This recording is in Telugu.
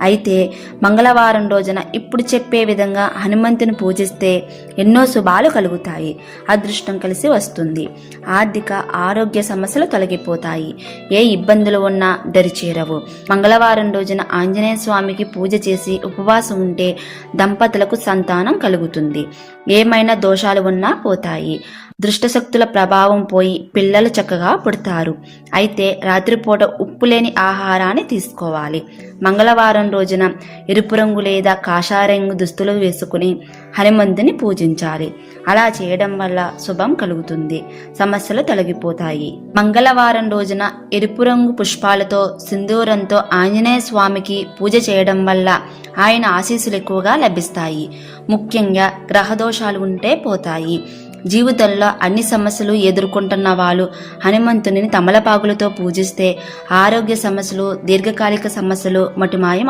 అయితే మంగళవారం రోజున ఇప్పుడు చెప్పే విధంగా హనుమంతుని పూజిస్తే ఎన్నో శుభాలు కలుగుతాయి. అదృష్టం కలిసి వస్తుంది. ఆర్థిక ఆరోగ్య సమస్యలు తొలగిపోతాయి. ఏ ఇబ్బందులు ఉన్నా దరిచేరవు మంగళవారం రోజున ఆంజనేయ స్వామికి పూజ చేసి ఉపవాసం ఉంటే దంపతులకు సంతానం కలుగుతుంది. ఏమైనా దోషాలు ఉన్నా పోతాయి. దుష్టశక్తుల ప్రభావం పోయి పిల్లలు చక్కగా పుడతారు. అయితే రాత్రిపూట ఉప్పు లేని ఆహారాన్ని తీసుకోవాలి. మంగళవారం రోజున ఎరుపు రంగు లేదా కాషారంగు దుస్తులు వేసుకుని హనుమంతుని పూజించాలి. అలా చేయడం వల్ల శుభం కలుగుతుంది. సమస్యలు తొలగిపోతాయి. మంగళవారం రోజున ఎరుపు రంగు పుష్పాలతో సింధూరంతో ఆంజనేయ స్వామికి పూజ చేయడం వల్ల ఆయన ఆశీస్సులు ఎక్కువగా లభిస్తాయి. ముఖ్యంగా గ్రహదోషాలు ఉంటే పోతాయి. జీవితంలో అన్ని సమస్యలు ఎదుర్కొంటున్న వాళ్ళు హనుమంతుని తమలపాకులతో పూజిస్తే ఆరోగ్య సమస్యలు దీర్ఘకాలిక సమస్యలు మటుమాయం